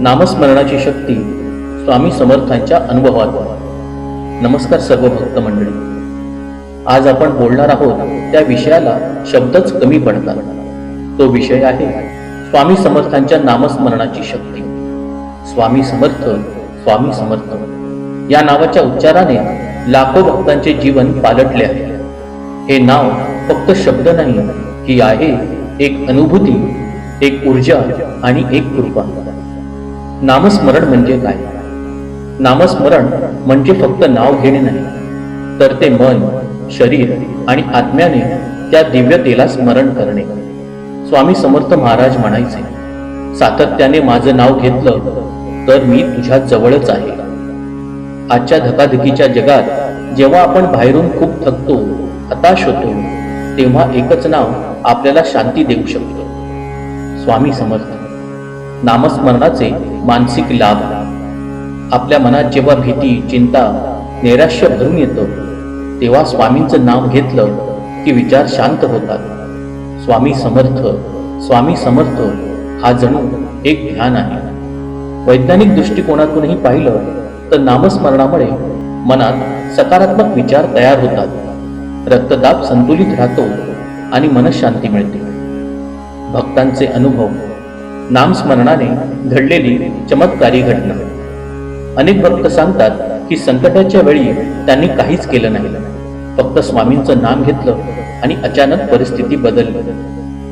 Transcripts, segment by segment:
नामस्मरणाची शक्ती स्वामी समर्थांच्या अनुभवात. नमस्कार सर्व भक्त मंडळी. आज आपण बोलणार आहोत त्या विषयाला शब्दच कमी पडतात. तो विषय आहे स्वामी समर्थांच्या नामस्मरणाची शक्ती. स्वामी समर्थ स्वामी समर्थ. या नावाच्या उच्चाराने लाखो भक्तांचे जीवन पालटले आहे. हे नाव फक्त शब्द नाही ही आहे एक अनुभूती एक ऊर्जा आणि एक कृपा. नामस्मरण म्हणजे काय? नामस्मरण म्हणजे फक्त नाव घेणे नाही तर ते मन शरीर आणि आत्म्याने त्या दिव्यतेला स्मरण करणे. स्वामी समर्थ महाराज म्हणायचे सातत्याने माझं नाव घेतलं तर मी तुझ्या जवळच आहे. आजच्या धकाधकीच्या जगात जेव्हा आपण बाहेरून खूप थकतो हताश होतो तेव्हा एकच नाव आपल्याला शांती देऊ शकतो. स्वामी समर्थ. नामस्मरणाचे मानसिक लाभ. आपल्या मनात जेव्हा भीती चिंता नैराश्य भरून येतं तेव्हा स्वामींचं नाव घेतलं की विचार शांत होतात. स्वामी समर्थ स्वामी समर्थ हा जणू एक ध्यान आहे. वैज्ञानिक दृष्टिकोनातूनही पाहिलं तर नामस्मरणामुळे मनात सकारात्मक विचार तयार होतात. रक्तदाब संतुलित राहतो आणि मनशांती मिळते. भक्तांचे अनुभव नामस्मरणाने घडलेली चमत्कारी घटना. अनेक भक्त सांगतात की संकटाच्या वेळी त्यांनी काहीच केलं नाही. फक्त स्वामींचं नाम घेतलं आणि अचानक परिस्थिती बदलली.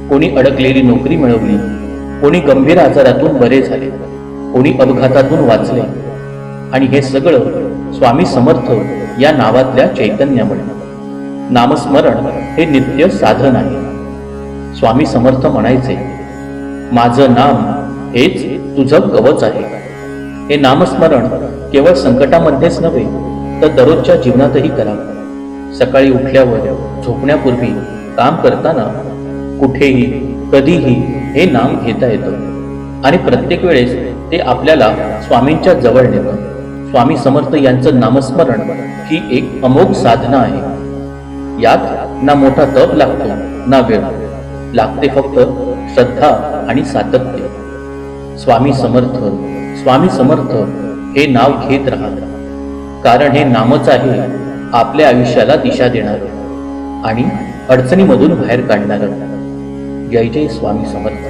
कोणी अडकलेली नोकरी मिळवली कोणी गंभीर आजारातून बरे झाले कोणी अपघातातून वाचले. आणि हे सगळं स्वामी समर्थ या नावातल्या चैतन्यामुळे. नामस्मरण हे नित्य साधन आहे. स्वामी समर्थ म्हणायचे माझं नाम हेच तुझं कवच आहे. हे नामस्मरण केवळ संकटामध्येच नव्हे तर दररोजच्या जीवनातही करावं सकाळी उठल्यावर झोपण्यापूर्वी काम करताना कुठेही कधीही हे नाम घेता येतं. आणि प्रत्येक वेळेस ते आपल्याला स्वामींच्या जवळ नेतं. स्वामी समर्थ यांचं नामस्मरण ही एक अमोघ साधना आहे. यात ना मोठा तप लागतो ना वेळ. लागते फक्त श्रद्धा आणि सातत्य. स्वामी समर्थ स्वामी समर्थ हे नाव घेत राहा कारण हे नामच आहे आपल्या आयुष्याला दिशा देणार आणि अडचणीमधून बाहेर काढणार. जय जय स्वामी समर्थ.